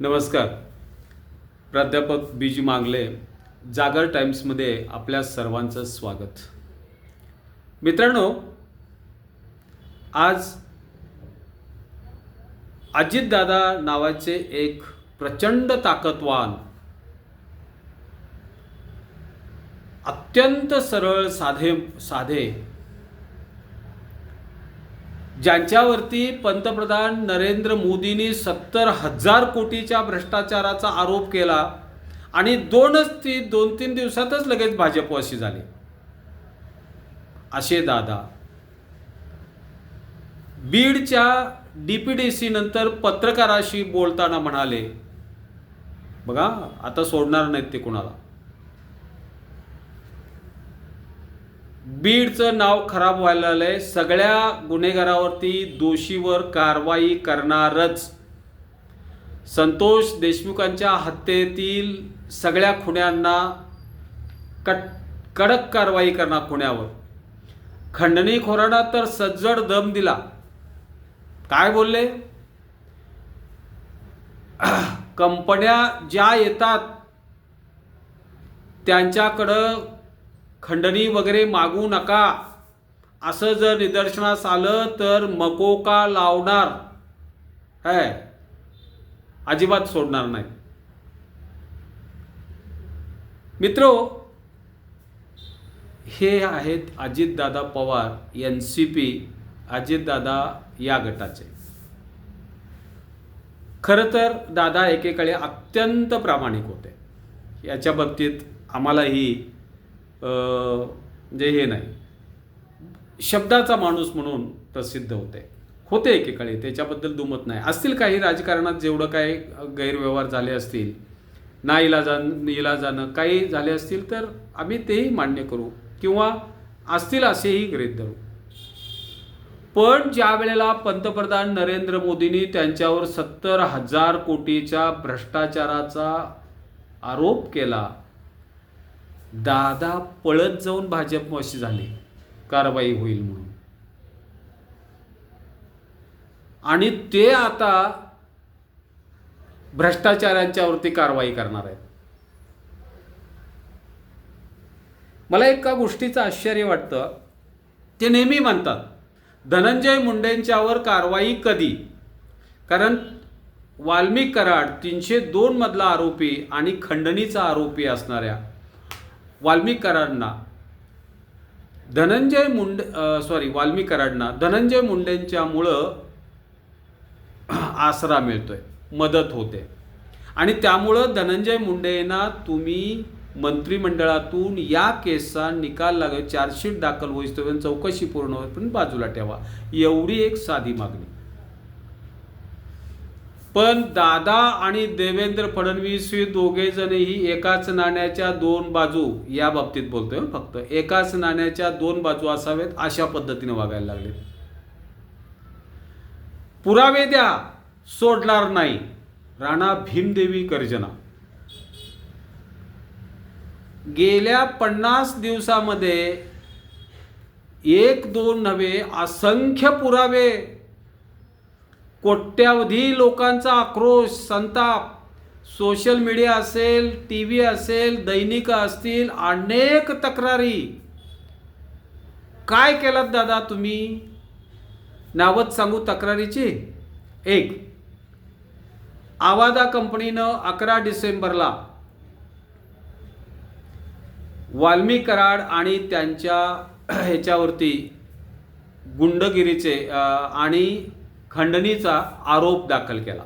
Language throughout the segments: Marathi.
नमस्कार. प्राध्यापक बी जी मांगले जागर टाइम्समध्ये आपल्या सर्वांचं स्वागत. मित्रांनो आज अजितदादा नावाचे एक प्रचंड ताकदवान अत्यंत सरळ साधे साधे ज्यांच्यावरती पंतप्रधान नरेंद्र मोदींनी सत्तर हजार कोटीच्या भ्रष्टाचाराचा आरोप केला आणि दोनच ती दोन तीन दिवसातच लगेच भाजपवाशी झाले. असे दादा बीडच्या डी पी डी सी नंतर पत्रकाराशी बोलताना म्हणाले बघा आता सोडणार नाहीत ते कुणाला. बीडचं नाव खराब व्हायला आलंय सगळ्या गुन्हेगारावरती दोषीवर कारवाई करणारच. संतोष देशमुखांच्या हत्येतील सगळ्या खुन्यांना कट कडक कारवाई करणार खुन्यावर. खंडणीखोरांना तर सज्जड दम दिला. काय बोलले? कंपन्या ज्या येतात त्यांच्याकडं खंडणी वगैरे मागू नका. असं जर निदर्शनास आलं तर मकोका लावणार? है? अजिबात सोडणार नाही. मित्रो हे आहेत Ajitdada Pawar N C P Ajitdada या गटाचे. खरं तर दादा एकेकाळी अत्यंत प्रामाणिक होते. याच्या बाबतीत आम्हालाही म्हणजे हे नाही. शब्दाचा माणूस म्हणून प्रसिद्ध होते. होते एकेकाळी त्याच्याबद्दल दुमत नाही. असतील काही राजकारणात जेवढं काही गैरव्यवहार झाले असतील ना इलाजान इलाजानं काही झाले असतील तर आम्ही तेही मान्य करू. किंवा असतील असेही गृहीत धरू. पण ज्या वेळेला पंतप्रधान नरेंद्र मोदींनी त्यांच्यावर सत्तर हजार कोटीच्या भ्रष्टाचाराचा आरोप केला दादा पळत जाऊन भाजपवासी झाले. कारवाई होईल म्हणून. आणि ते आता भ्रष्टाचारांच्यावरती कारवाई करणार आहेत. मला एका गोष्टीचं आश्चर्य वाटतं. ते नेहमी म्हणतात धनंजय मुंडेंच्यावर कारवाई कधी? कारण वाल्मिक कराड तीनशे दोन मधला आरोपी आणि खंडणीचा आरोपी असणाऱ्या वाल्मिक धनंजय मुंडे सॉरी वाल्मिक धनंजय मुंडेंच्यामुळं आसरा मिळतोय मदत होते. आणि त्यामुळं धनंजय मुंडेंना तुम्ही मंत्रिमंडळातून या केसचा निकाल लागेल चार्जशीट दाखल होईस्तोपर्यंत चौकशी पूर्ण होईपर्यंत बाजूला ठेवा. एवढी एक साधी मागणी. पण दादा आणि देवेंद्र फडणवीस हे दोघे जणही एकाच नाण्याच्या दोन बाजू या बाबतीत बोलतोय फक्त. एकाच नाण्याच्या दोन बाजू असावेत अशा पद्धतीने वागायला लागले. पुरावे द्या सोडणार नाही. राणा भीमदेवी गर्जना. गेल्या पन्नास दिवसामध्ये एक दोन नव्हे असंख्य पुरावे कोट्यावधी लोकांचा आक्रोश संताप. सोशल मीडिया असेल टी व्ही असेल दैनिक असतील अनेक तक्रारी. काय केलात दादा तुम्ही? नावच सांगू तक्रारीची? एक. आवादा कंपनीनं अकरा डिसेंबरला वाल्मी कराड आणि त्यांच्या ह्याच्यावरती गुंडगिरीचे आणि खंडणीचा आरोप दाखल केला.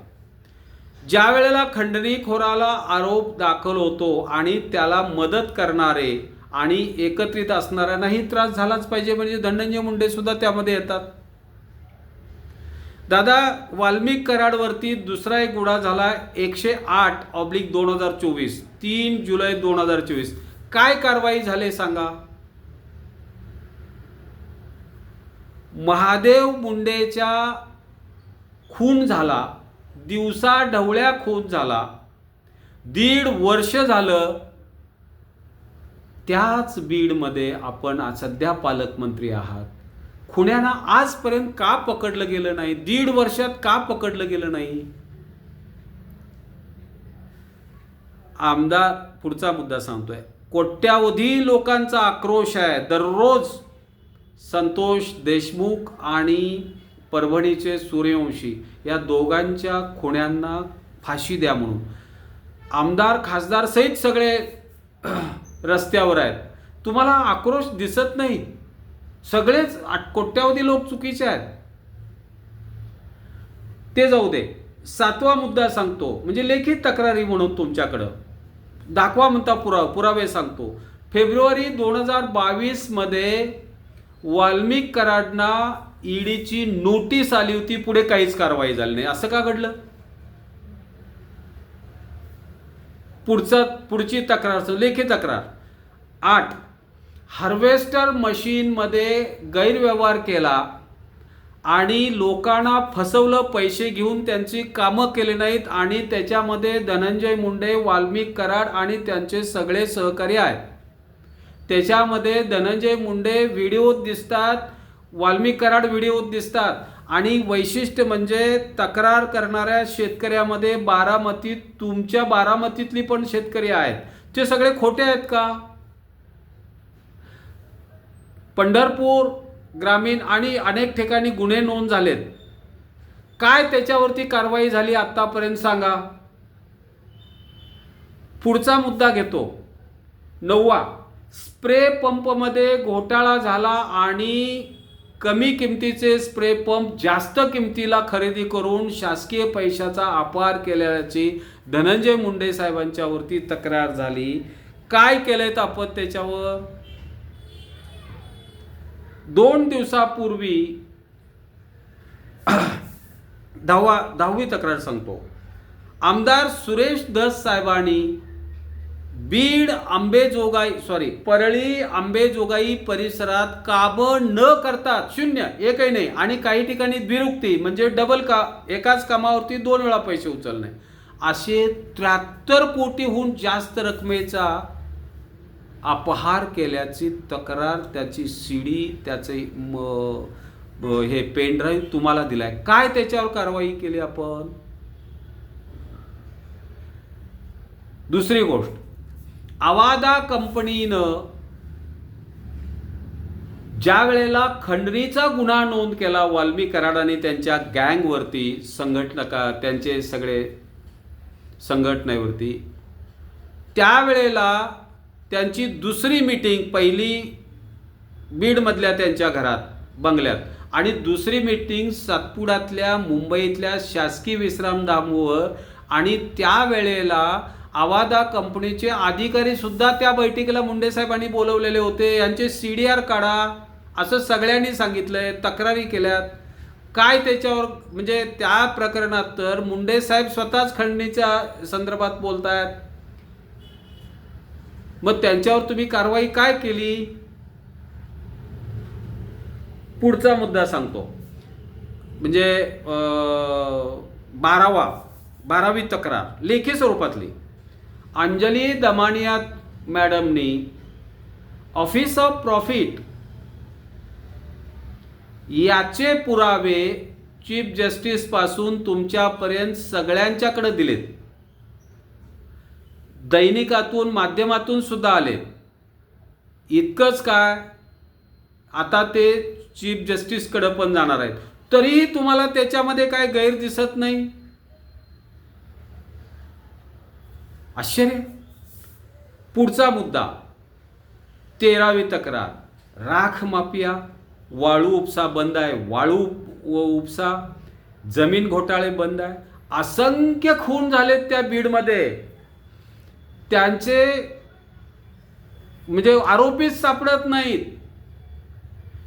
ज्या वेळेला खंडणीखोराला आरोप दाखल होतो आणि त्याला मदत करणारे आणि एकत्रित असणाऱ्यांनाही त्रास झालाच पाहिजे म्हणजे धनंजय मुंडे सुद्धा त्यामध्ये येतात. दादा वाल्मिक कराडवरती दुसरा एक गुन्हा झाला एकशे आठ ऑब्लिक दोन हजार चोवीस तीन जुलै दोन हजार चोवीस. काय कारवाई झाले सांगा. महादेव मुंडेच्या खून झाला दिवसा ढवळ्या खून झाला. दीड वर्ष झालं त्याच बीडमध्ये आपण सध्या पालकमंत्री आहात. खुण्यांना आजपर्यंत का पकडलं गेलं नाही? दीड वर्षात का पकडलं गेलं नाही? आमदार पुढचा मुद्दा सांगतोय. कोट्यावधी लोकांचा आक्रोश आहे. दररोज संतोष देशमुख आणि परभणीचे सूर्यवंशी या दोघांच्या खुण्यांना फाशी द्या म्हणून. आमदार खासदार सहित सगळे रस्त्यावर आहेत. तुम्हाला आक्रोश दिसत नाही. सगळेच कोट्यावधी लोक चुकीचे आहेत. ते जाऊ दे. सातवा मुद्दा सांगतो. म्हणजे लेखी तक्रारी म्हणून तुमच्याकडं. दाखवा म्हणता पुरा पुरावे सांगतो. फेब्रुवारी दोन हजार बावीसमध्ये वाल्मिक कराडना ईडीची नोटीस आली होती पुढे काहीच कारवाई झाली नाही. असं का घडलं? पुढचा पुढची तक्रार लेखी तक्रार. आठ हार्वेस्टर मशीनमध्ये गैरव्यवहार केला आणि लोकांना फसवलं पैसे घेऊन त्यांची कामं केली नाहीत आणि त्याच्यामध्ये धनंजय मुंडे वाल्मिक कराड आणि त्यांचे सगळे सहकारी आहेत. त्याच्यामध्ये धनंजय मुंडे व्हिडिओ दिसतात वाल्मिक कराड व्हिडिओत दिसतात. आणि वैशिष्ट्य म्हणजे तक्रार करणाऱ्या शेतकऱ्यामध्ये बारामतीत तुमच्या बारामतीतली पण शेतकरी आहेत. ते सगळे खोटे आहेत का? पंढरपूर ग्रामीण आणि अनेक ठिकाणी गुन्हे नोंद झालेत. काय त्याच्यावरती कारवाई झाली आतापर्यंत सांगा. पुढचा मुद्दा घेतो. नववा स्प्रे पंपमध्ये घोटाळा झाला आणि कमी किमतीचे स्प्रे पंप जास्त किमतीला खरेदी करून शासकीय पैशाचा अपार केल्याची धनंजय मुंडे साहेबांच्यावरती तक्रार झाली. काय केलंय आपण त्याच्यावर? दोन दिवसापूर्वी दहावा दहावी तक्रार सांगतो. आमदार सुरेश दस साहेबांनी बीड आंबेजोगाई सॉरी परळी आंबेजोगाई परिसरात काब न करता शून्य एकही नाही. आणि काही ठिकाणी द्विरुक्ती म्हणजे डबल का एकाच कामावरती दोन वेळा पैसे उचलणे. असे त्र्याहत्तर कोटीहून जास्त रकमेचा अपहार केल्याची तक्रार त्याची सीडी त्याचे म हे पेनड्राईव्ह तुम्हाला दिलाय. काय त्याच्यावर कारवाई केली आपण? दुसरी गोष्ट आवादा कंपनीनं ज्या वेळेला खंडणीचा गुन्हा नोंद केला वाल्मी कराडाने त्यांच्या गँगवरती संघटनका त्यांचे सगळे संघटनेवरती त्यावेळेला त्यांची दुसरी मीटिंग पहिली बीडमधल्या त्यांच्या घरात बंगल्यात. आणि दुसरी मीटिंग सातपुड्यातल्या मुंबईतल्या शासकीय विश्रामधामवर आणि त्यावेळेला आवादा कंपनीचे अधिकारी सुद्धा त्या बैठकीला मुंडे साहेबांनी बोलवलेले होते. यांचे सी डी आर काढा असं सगळ्यांनी सांगितलंय तक्रारी केल्यात. काय त्याच्यावर म्हणजे त्या प्रकरणात तर मुंडे साहेब स्वतःच खंडणीच्या संदर्भात बोलतायत. मग त्यांच्यावर तुम्ही कारवाई काय केली? पुढचा मुद्दा सांगतो. म्हणजे बारावा बारावी तक्रार लेखी स्वरूपातली. अंजली दमानिया मॅडमनी ऑफिस ऑफ प्रॉफिट याचे पुरावे चीफ जस्टिसपासून तुमच्यापर्यंत सगळ्यांच्याकडे दिलेत. दैनिकातून माध्यमातून सुद्धा आले इतकंच काय? आता ते चीफ जस्टिसकडं पण जाणार आहेत. तरीही तुम्हाला त्याच्यामध्ये काय गैर दिसत नाही? आश्चर्य. पुढचा मुद्दा. तेरावी तक्रार. राख माफिया वाळू उपसा बंद आहे. वाळू उपसा जमीन घोटाळे बंद आहे. असंख्य खून झालेत त्या बीडमध्ये. त्यांचे म्हणजे आरोपीच सापडत नाहीत.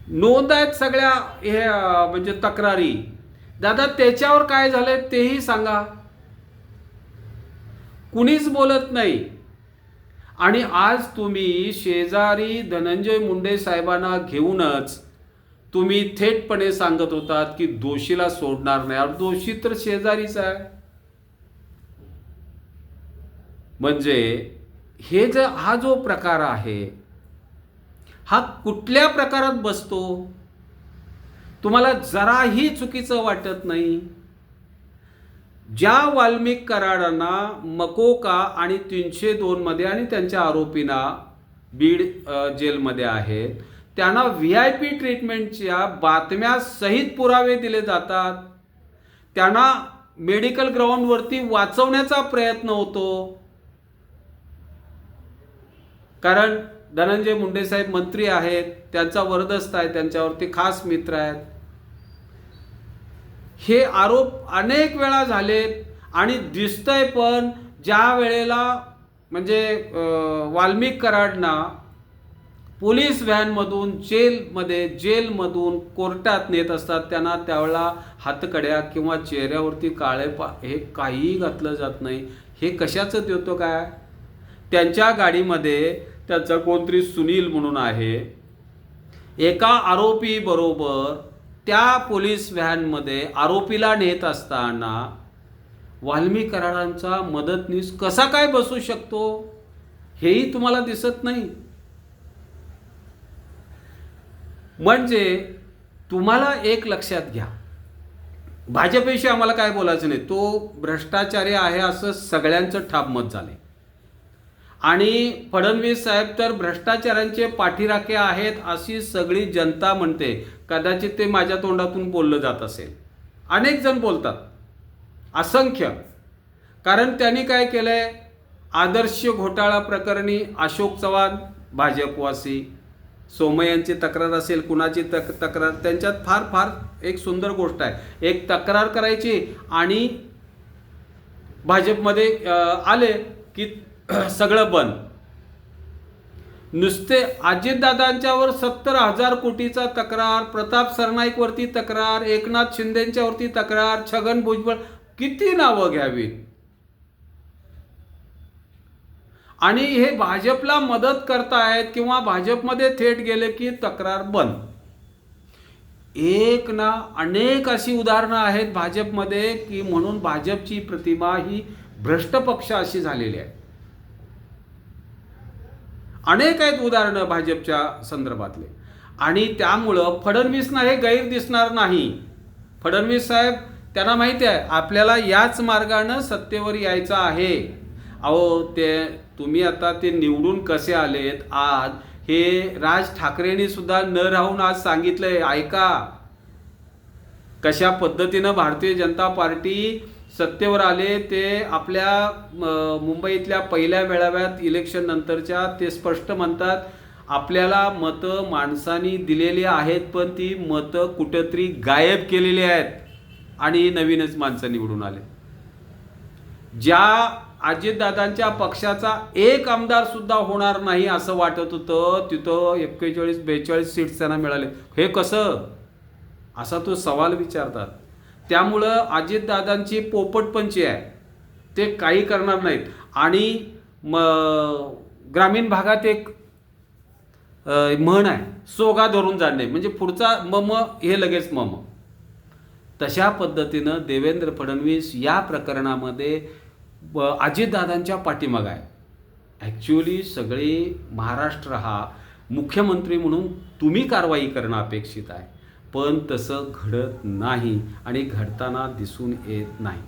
नोंद आहेत सगळ्या हे म्हणजे तक्रारी. दादा त्याच्यावर काय झालंय तेही सांगा. कुणीच बोलत नाही. आणि आज तुम्ही शेजारी धनंजय मुंडे साहेबांना घेऊनच तुम्ही थेटपणे सांगत होतात की दोषीला सोडणार नाही. अरे दोषी तर शेजारीच आहे. म्हणजे हे जे हा जो प्रकार आहे हा कुठल्या प्रकारात बसतो? तुम्हाला जराही चुकीचं वाटत नाही? ज्या वाल्मिक कराडांना मकोका आणि तीनशे दोनमध्ये आणि त्यांच्या आरोपींना बीड जेलमध्ये आहेत त्यांना व्ही आय पी ट्रीटमेंटच्या बातम्या सहित पुरावे दिले जातात. त्यांना मेडिकल ग्राउंडवरती वाचवण्याचा प्रयत्न होतो. कारण धनंजय मुंडे साहेब मंत्री आहेत त्यांचा वरदस्त आहे त्यांच्यावरती खास मित्र आहेत. हे आरोप अनेक वेळा झालेत आणि दिसतंय पण ज्या वेळेला म्हणजे वाल्मिक कराडना पोलीस व्हॅनमधून जेलमध्ये जेलमधून कोर्टात नेत असतात त्यांना त्यावेळेला हातकड्या किंवा चेहऱ्यावरती काळे पा हे काहीही घातलं जात नाही. हे कशाचं देतो काय? त्यांच्या गाडीमध्ये त्याचं कोणतरी सुनील म्हणून आहे. एका आरोपीबरोबर त्या पोलीस व्हॅनमध्ये आरोपीला नेत असताना वाल्मिक मदतनीस कसा काय बसू शकतो हेही तुम्हाला दिसत नाही. म्हणजे तुम्हाला एक लक्षात घ्या. भाजपेशी आम्हाला काय बोलायचं नाही. तो भ्रष्टाचारी आहे असं सगळ्यांचं ठापमत झालंय. आणि फडणवीस साहेब तर भ्रष्टाचारांचे पाठीराखे आहेत अशी सगळी जनता म्हणते. कदाचित ते माझ्या तोंडातून बोललं जात असेल. अनेक जण बोलतात. असंख्य. कारण त्यांनी काय केलंय? आदर्श घोटाळा प्रकरणी अशोक चव्हाण भाजपवासी. सोमय्यांची तक्रार असेल कुणाची तक तक्रार? त्यांच्यात फार फार एक सुंदर गोष्ट आहे. एक तक्रार करायची आणि भाजपमध्ये आले की सगळं बंद. नुसते अजितदादांच्यावर सत्तर हजार कोटीचा तक्रार प्रताप सरनाईकवरती तक्रार एकनाथ शिंदेच्यावरती तक्रार छगन भुजबळ किती नावं घ्यावीत? आणि हे भाजपला मदत करतायत किंवा भाजपमध्ये थेट गेले की तक्रार बंद. एक ना अनेक अशी उदाहरणं आहेत भाजपमध्ये की म्हणून भाजपची प्रतिमा ही भ्रष्ट पक्ष अशी झालेली आहे. अनेक आहेत उदाहरणं भाजपच्या संदर्भातले. आणि त्यामुळं फडणवीसना हे गैर दिसणार नाही. फडणवीस साहेब त्यांना माहिती आहे आपल्याला याच मार्गानं सत्तेवर यायचं आहे. अहो ते तुम्ही आता ते निवडून कसे आलेत? आज हे राज ठाकरेंनी सुद्धा न राहून आज सांगितलंय ऐका. कशा पद्धतीनं भारतीय जनता पार्टी सत्तेवर आले ते आपल्या मुंबईतल्या पहिल्या मेळाव्यात इलेक्शन नंतरच्या ते स्पष्ट म्हणतात आपल्याला मतं माणसांनी दिलेली आहेत पण ती मतं कुठंतरी गायब केलेली आहेत. आणि नवीनच माणसं निवडून आले. ज्या अजितदादांच्या पक्षाचा एक आमदार सुद्धा होणार नाही असं वाटत होतं तिथं एक्केचाळीस बेचाळीस सीट्स त्यांना मिळाले. हे कसं? असा तो सवाल विचारतात. त्यामुळं अजितदादांची पोपटपंची आहे ते काही करणार नाहीत. आणि म ग्रामीण भागात एक म्हण आहे सोगा धरून जाणे. म्हणजे पुढचा मम हे लगेच मम. तशा पद्धतीनं देवेंद्र फडणवीस या प्रकरणामध्ये अजितदादांच्या पाठीमाग आहे. ॲक्च्युली सगळे महाराष्ट्र हा मुख्यमंत्री म्हणून तुम्ही कारवाई करणं अपेक्षित आहे. पण तसं घडत नाही आणि घडताना दिसून येत नाही.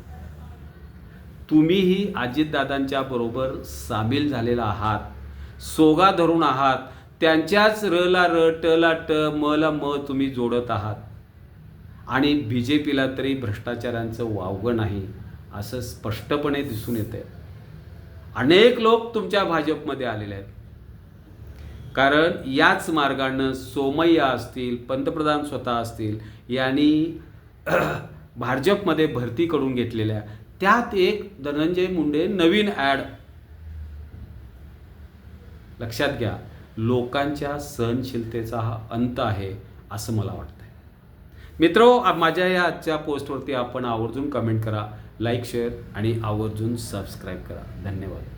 तुम्हीही अजितदादांच्या बरोबर सामील झालेला आहात. सोगा धरून आहात. त्यांच्याच र ला र ट ला ट म ला म तुम्ही जोडत आहात. आणि बी जे पीला तरी भ्रष्टाचारांचं वावगं नाही असं स्पष्टपणे दिसून येतंय. अनेक लोक तुमच्या भाजपमध्ये आलेले आहेत. कारण याच मार्गानं सोमय्या असतील पंतप्रधान स्वतः असतील यांनी भाजपमध्ये भरती करून घेतलेल्या त्यात एक धनंजय मुंडे नवीन ॲड. लक्षात घ्या लोकांच्या सहनशीलतेचा हा अंत आहे असं मला वाटतं मित्रो माझ्या या आजच्या पोस्टवरती आपण आवर्जून कमेंट करा लाईक शेअर आणि आवर्जून सबस्क्राईब करा. धन्यवाद.